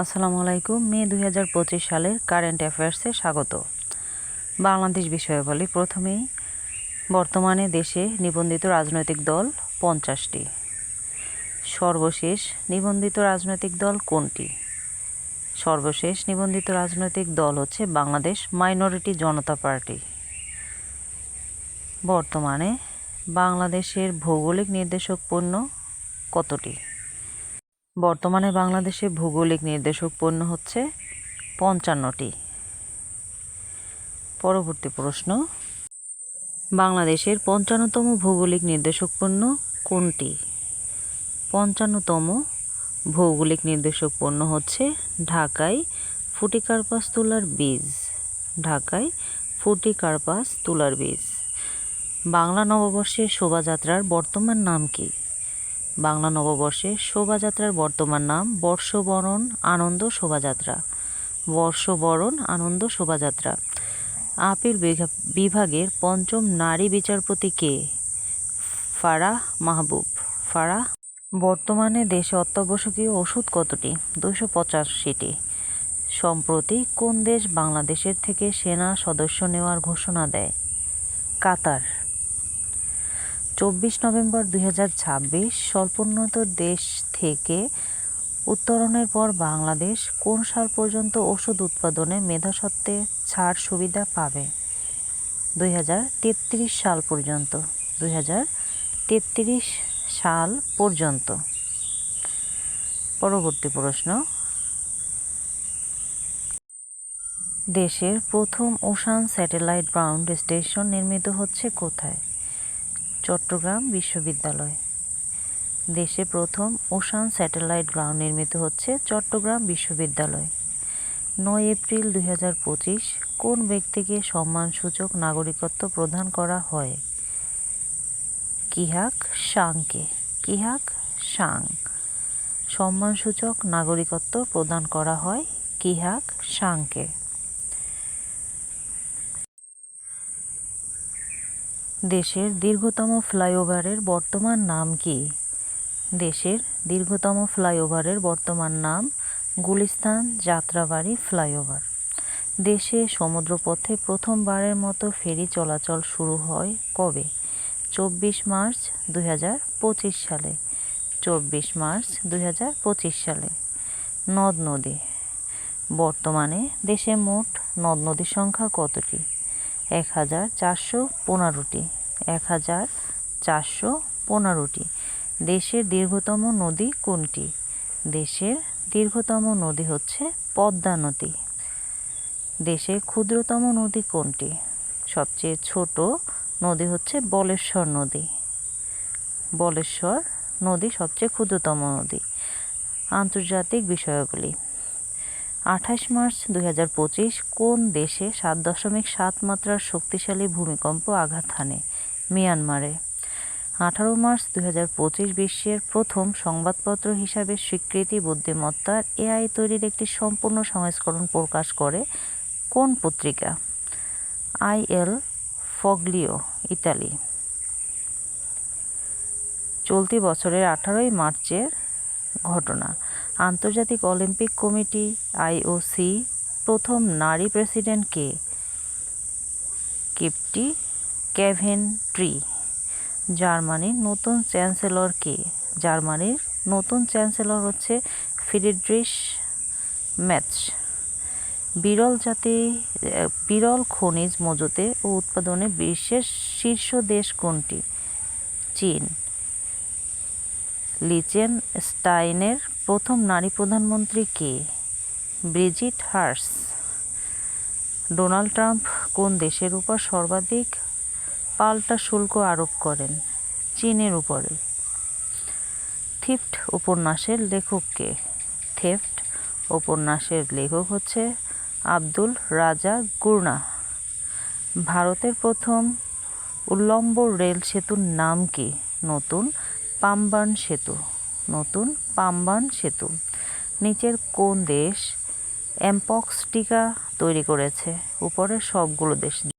আসসালামু আলাইকুম, মে দুই হাজার পঁচিশ সালের কারেন্ট অ্যাফেয়ার্সে স্বাগত। বাংলাদেশ বিষয়ে বলি প্রথমেই, বর্তমানে দেশে নিবন্ধিত রাজনৈতিক দল পঞ্চাশটি। সর্বশেষ নিবন্ধিত রাজনৈতিক দল কোনটি? সর্বশেষ নিবন্ধিত রাজনৈতিক দল হচ্ছে বাংলাদেশ মাইনরিটি জনতা পার্টি। বর্তমানে বাংলাদেশের ভৌগোলিক নির্দেশক পণ্য কতটি? বর্তমানে বাংলাদেশে ভৌগোলিক নির্দেশক পণ্য হচ্ছে পঞ্চান্নটি। পরবর্তী প্রশ্ন, বাংলাদেশের পঞ্চান্নতম ভৌগোলিক নির্দেশক পণ্য কোনটি? পঞ্চান্নতম ভৌগোলিক নির্দেশক পণ্য হচ্ছে ঢাকায় ফুটিকার্পাস তুলার বীজ। ঢাকায় ফুটিকার্পাস তুলার বীজ। বাংলা নববর্ষের শোভাযাত্রার বর্তমান নাম কি? বাংলা নববর্ষে শোভাযাত্রার বর্তমান নাম বর্ষবরণ আনন্দ শোভাযাত্রা। বর্ষবরণ আনন্দ শোভাযাত্রা। আপিল বিভাগের পঞ্চম নারী বিচারপতি কে? ফারাহ মাহবুব। ফারাহ, বর্তমানে দেশে অত্যাবশ্যকীয় ওষুধ কতটি? দুশো পঁচাশিটি। সম্প্রতি কোন দেশ বাংলাদেশের থেকে সেনা সদস্য নেওয়ার ঘোষণা দেয়? কাতার। চব্বিশ নভেম্বর দুই হাজার ছাব্বিশ স্বল্পোন্নত দেশ থেকে উত্তরণের পর বাংলাদেশ কোন সাল পর্যন্ত ওষুধ উৎপাদনে মেধাসত্ত্বে ছাড় সুবিধা পাবে? দুই হাজার তেত্রিশ সাল পর্যন্ত, দুই হাজার তেত্রিশ সাল পর্যন্ত। পরবর্তী প্রশ্ন। দেশের প্রথম ওশান স্যাটেলাইট গ্রাউন্ড স্টেশন নির্মিত হচ্ছে কোথায়? চট্টগ্রাম বিশ্ববিদ্যালয়। দেশে প্রথম ওশান স্যাটেলাইট গ্রাউন্ড নির্মিত হচ্ছে চট্টগ্রাম বিশ্ববিদ্যালয়। নয় এপ্রিল দুই হাজার পঁচিশ কোন ব্যক্তিকে সম্মানসূচক নাগরিকত্ব প্রদান করা হয়? কিহাক সাংকে। কিহাক সাং। সম্মানসূচক নাগরিকত্ব প্রদান করা হয় কিহাক সাংকে। দেশের দীর্ঘতম ফ্লাইওভারের বর্তমান নাম কি? দেশের দীর্ঘতম ফ্লাইওভারের বর্তমান নাম গুলিস্তান যাত্রাবাড়ি ফ্লাইওভার। দেশে সমুদ্রপথে প্রথমবারের মতো ফেরি চলাচল শুরু হয় কবে? চব্বিশ মার্চ দুই হাজার পঁচিশ সালে। চব্বিশ মার্চ দুই হাজার পঁচিশ সালে। নদ নদী। বর্তমানে দেশে মোট নদ নদীর সংখ্যা কতটি? এক হাজার চারশো পনেরোটি। এক হাজার চারশো পনেরোটি। দেশের দীর্ঘতম নদী কোনটি? দেশের দীর্ঘতম নদী হচ্ছে পদ্মা নদী। দেশের ক্ষুদ্রতম নদী কোনটি? সবচেয়ে ছোট নদী হচ্ছে বলেশ্বর নদী। বলেশ্বর নদী সবচেয়ে ক্ষুদ্রতম নদী। আন্তর্জাতিক বিষয়াবলী আঠাশ মার্চ দুই কোন দেশে সাত দশমিক সাত মাত্রার শক্তিশালী ভূমিকম্প আঘাত হানে? মিয়ানমারে। আঠারো মার্চ দুই বিশ্বের প্রথম সংবাদপত্র হিসাবে স্বীকৃতি বুদ্ধিমত্তার এআই তৈরির একটি সম্পূর্ণ সংস্করণ প্রকাশ করে কোন পত্রিকা? Il Foglio, Italy. চলতি বছরের আঠারোই মার্চের ঘটনা। আন্তর্জাতিক অলিম্পিক কমিটি, আইওসি, প্রথম নারী প্রেসিডেন্ট কে? কিপটি ক্যাভেন্ট্রি জার্মানির নতুন চ্যান্সেলর কে? জার্মানির নতুন চ্যান্সেলর হচ্ছে ফ্রিডরিশ ম্যাচ। বিরল জাতি, বিরল খনিজ মজুতে ও উৎপাদনে বিশ্বের শীর্ষ দেশ কোনটি? চীন। লিচেন স্টাইনের প্রথম নারী প্রধানমন্ত্রী কে? Brigitte Haas. ডোনাল্ড ট্রাম্প কোন দেশের উপর সর্বাধিক পাল্টা শুল্ক আরোপ করেন? চীনের উপরে। থিফট উপন্যাসের লেখক কে? থেফট উপন্যাসের লেখক হচ্ছে আব্দুল রাজা গুরনা। ভারতের প্রথম উল্লম্ব রেল সেতুর নাম কি? নতুন পাম্বান সেতু। নতুন পাম্বান সেতু। নিচের কোন দেশ অ্যাম্পক্স টিকা তৈরি করেছে? উপরের সবগুলো দেশ